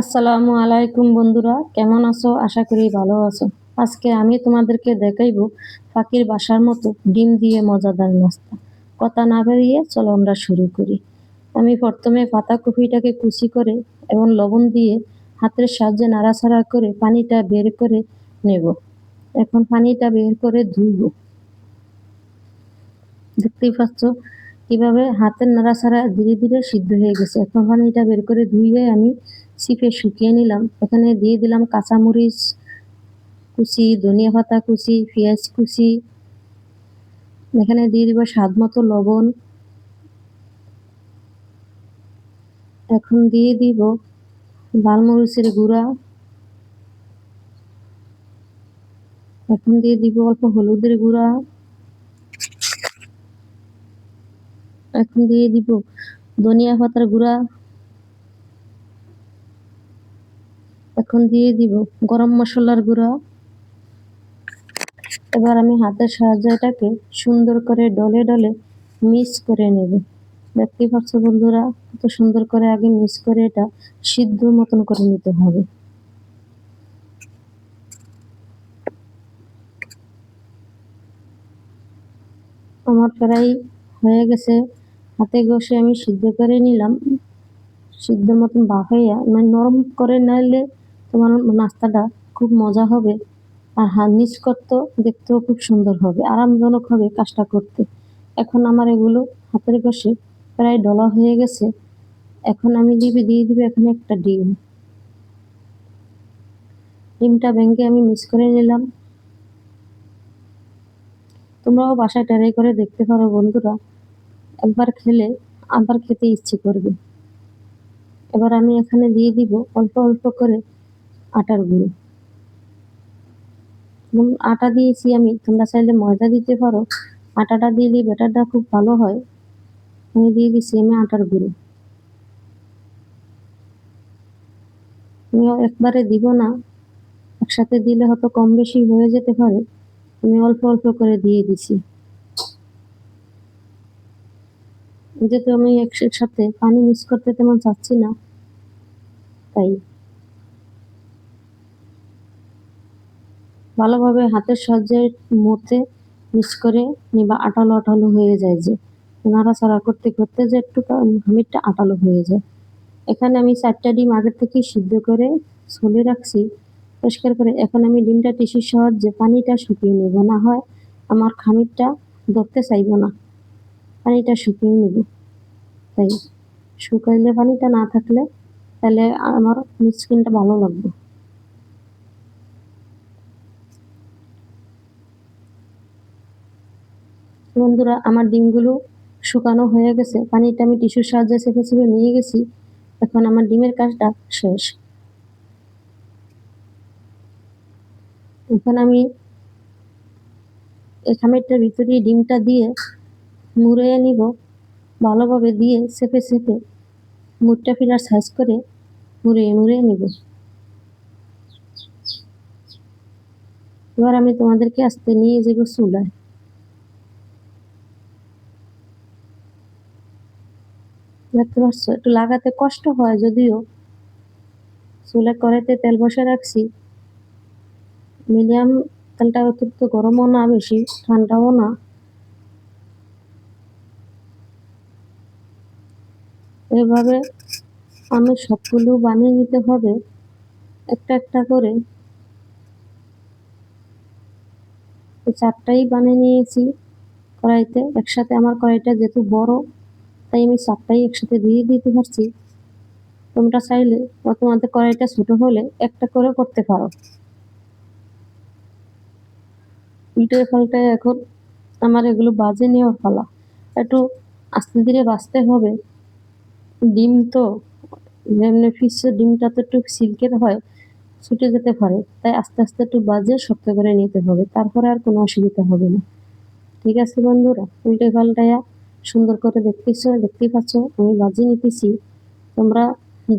আসসালামু আলাইকুম বন্ধুরা, কেমন আছো? আশা করি ভালো আছো। আজকে আমি তোমাদেরকে দেখাইবো ফাঁকির বাসার মতো ডিম দিয়ে মজাদার নাস্তা। কথা না বেরিয়ে চলো আমরা শুরু করি। আমি প্রথমে পাতা কপিটাকে কুচি করে এবং লবণ দিয়ে হাতের সাহায্যে নাড়াচাড়া করে পানিটা বের করে নেব। এখন পানিটা বের করে ধুইব দেখতেই পাচ্ছ কীভাবে হাতের নাড়াছাড়া ধীরে ধীরে সিদ্ধ হয়ে গেছে। এখন পানিটা বের করে ধুইয়ে আমি চিপে শুকিয়ে নিলাম। এখানে দিয়ে দিলাম কাঁচামরিচ কুচি, ধনিয়া পাতা কুচি, পেঁয়াজ কুচি। এখানে দিয়ে দিব স্বাদ মতো লবণ। এখন দিয়ে দিব লালমরিচের গুঁড়া। এখন দিয়ে দিব অল্প হলুদের গুঁড়া। এখন দিয়ে দিব ধনিয়া পাতার গুঁড়া। এখন দিয়ে দিব গরম মশলার গুঁড়া। এবার আমি হাতের সাহায্যে এটাকে সুন্দর করে ডলে ডলে মিক্স করে নেব। দেখতে পাচ্ছ বন্ধুরা, কত সুন্দর করে আগে মিক্স করে এটা সিদ্ধ মতন করে নিতে হবে। আমার প্রায় হয়ে গেছে। হাতে ঘষে আমি সিদ্ধ করে নিলাম। সিদ্ধ মতন বাফাইয়া মানে নরম করে নিলে তোমার নাস্তাটা খুব মজা হবে আর হা নিচ করতেও দেখতেও খুব সুন্দর হবে, আরামজনক হবে কাজটা করতে। এখন আমার এগুলো হাতের ঘষে প্রায় ডলা হয়ে গেছে। এখন আমি দিবি দিয়ে দিবি এখানে একটা ডিম। ডিমটা ভেঙে আমি মিক্স করে নিলাম। তোমরাও বাসায় ট্রাই করে দেখতে পারো বন্ধুরা। একবার খেলে আবার খেতে ইচ্ছে করবে। এবার আমি এখানে দিয়ে দিব অল্প অল্প করে আটার গুঁড়ো। এবং আটা দিয়েছি আমি। তোমরা চাইলে ময়দা দিতে পারো। আটাটা দিলে ব্যাটারটা খুব ভালো হয়। আমি দিয়ে দিচ্ছি আমি আটার গুঁড়ো। আমি একবারে দিব না। একসাথে দিলে হয়তো কম বেশি হয়ে যেতে পারে। আমি অল্প অল্প করে দিয়ে দিছি যেহেতু আমি একসাথে পানি মিক্স করতে তেমন চাচ্ছি না, তাই। ভালোভাবে হাতের সাহায্যে মতে মিক্স করে নিবা আটালো আটালো হয়ে যায় যে নাড়াচাড়া করতে করতে যে একটু খামিরটা আটালো হয়ে যায়। এখানে আমি চারটা ডিম আগের থেকেই সিদ্ধ করে ছলে রাখছি। পরিষ্কার করে এখন আমি ডিমটা টিসির সাহায্যে পানিটা শুকিয়ে নেব। না হয় আমার খামিরটা ধরতে চাইব না। পানিটা শুকিয়ে নেব। তাই শুকাইলে পানিটা না থাকলে তাহলে আমার মিক্সিনটা ভালো লাগবে। বন্ধুরা, আমার ডিমগুলো শুকানো হয়ে গেছে। পানিটা আমি টিস্যুর সাহায্যে চেপে চেপে নিয়ে গেছি। এখন আমার ডিমের কাজটা শেষ। এখন আমি এই ভিতরে ডিমটা দিয়ে মুড়ে নিব। ভালোভাবে দিয়ে চেপে চেপে মুড়টা ফিরার সাইজ করে মুড়ে মুড়ে নিব। এবার আমি তোমাদেরকে আসতে নিয়ে যাব চুলায়। একটু লাগাতে কষ্ট হয় যদিও। চুলে কড়াইতে তেল বসে রাখছি। মিডিয়াম তেলটা অতিরিক্ত গরমও না, বেশি ঠান্ডাও না। এভাবে আমি সবগুলো বানিয়ে নিতে হবে, একটা একটা করে। চারটাই বানিয়ে নিয়েছি কড়াইতে। একসাথে আমার কড়াইটা যেহেতু বড় তাই আমি চারটাই একসাথে দিয়ে দিতে পারছি। তোমরা চাইলে তোমাদের কড়াইটা ছোট হলে একটা করে করতে পারো। উল্টে পাল্টায় এখন আমার এগুলো বাজে নেওয়ার ফলা একটু আস্তে ধীরে বাঁচতে হবে। ডিম তো যেমনি ফিসের ডিমটা তো একটু সিল্কের হয়, ছুটে যেতে পারে। তাই আস্তে আস্তে একটু বাজে শক্ত করে নিতে হবে। তারপরে আর কোনো অসুবিধা হবে না। ঠিক আছে বন্ধুরা, উল্টে পাল্টায়া সুন্দর করে দেখতেছ, দেখতেই পাচ্ছ, আমি বাজি নিতেছি। তোমরা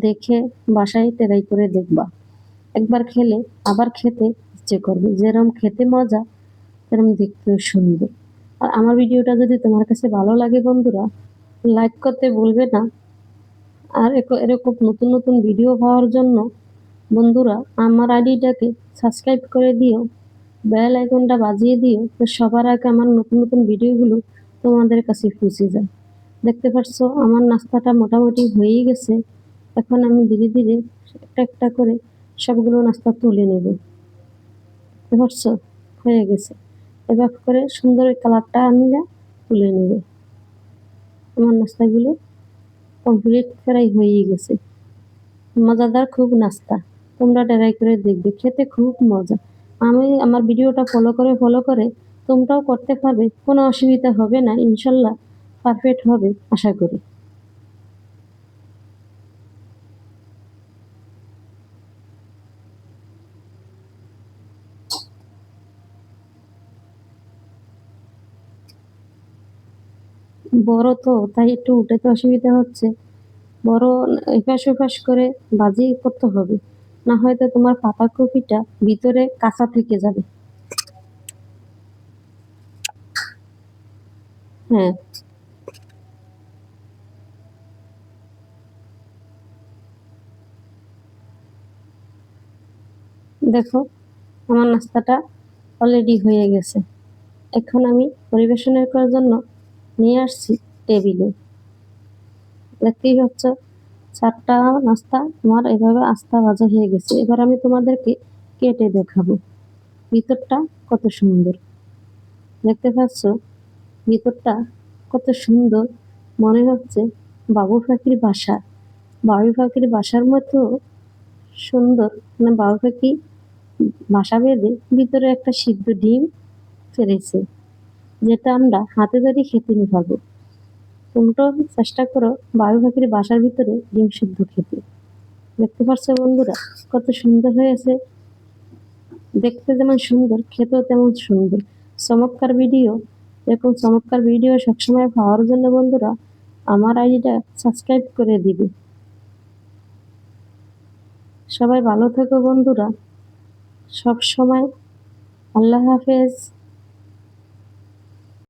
দেখে বাসায় ট্রাই করে দেখবা। একবার খেলে, আবার খেতে ইচ্ছে করবে। যেরকম খেতে মজা সেরকম দেখতেও সুন্দর। আর আমার ভিডিওটা যদি তোমার কাছে ভালো লাগে বন্ধুরা, লাইক করতে ভুলবে না। আর এরকম নতুন নতুন ভিডিও পাওয়ার জন্য বন্ধুরা, আমার আইডিটাকে সাবস্ক্রাইব করে দিও, বেল আইকনটা বাজিয়ে দিও। তো সবার আগে আমার নতুন নতুন ভিডিওগুলো তোমাদের কাছে পৌঁছে যায় দেখতে পাচ্ছ আমার নাস্তাটা মোটামুটি হয়েই গেছে। এখন আমি ধীরে ধীরে একটা একটা করে সবগুলো নাস্তা তুলে নেব। দেখতে পাচ্ছ হয়ে গেছে। এবার করে সুন্দর কালারটা আনলে তুলে নেবে। আমার নাস্তাগুলো কমপ্লিট প্রায় হয়েই গেছে। মজাদার খুব নাস্তা। তোমরা ট্রাই করে দেখবে, খেতে খুব মজা। আমি আমার ভিডিওটা ফলো করে ফলো করে তোমরাও করতে পারবে, কোনো অসুবিধা হবে না, ইনশাল্লাহ পারফেক্ট হবে, আশা করি। বড় তো, তাই একটু উঠাতে অসুবিধা হচ্ছে। বড় এপাশ ওপাশ করে বাজি করতে হবে। না হয়তো তোমার পাতা কপিটা ভিতরে কাঁচা থেকে যাবে। দেখো, আমার নাস্তাটা অলরেডি হয়ে গেছে। এখন আমি পরিবেশনের করার জন্য নিয়ে আসছি টেবিলে। দেখতেই হচ্ছে চারটা নাস্তা আমার এভাবে আস্তা ভাজা হয়ে গেছে। এবার আমি তোমাদেরকে কেটে দেখাবো। ভিতরটা কত সুন্দর। দেখতে পাচ্ছ? ভিতরটা কত সুন্দর। মনে হচ্ছে বাবু পাখির বাসা। বাবু পাখির বাসার মতো সুন্দর। মানে বাবু পাখি বাসা বেঁধে ভিতরে একটা সিদ্ধ ডিম ফেলেছে, যেটা আমরা হাতে ধরে খেতে নিয়ে তোমরাও চেষ্টা করো বাবু পাখির বাসার ভিতরে ডিম সিদ্ধ খেতে। দেখতে পাচ্ছ বন্ধুরা, কত সুন্দর হয়েছে। দেখতে যেমন সুন্দর, খেতেও তেমন সুন্দর। চমৎকার ভিডিও এরকম চমৎকার ভিডিও সবসময় পাওয়ার জন্য বন্ধুরা, আমার আইডিটা সাবস্ক্রাইব করে দিবে। সবাই ভালো থেকো বন্ধুরা। সব সময় আল্লাহ হাফেজ।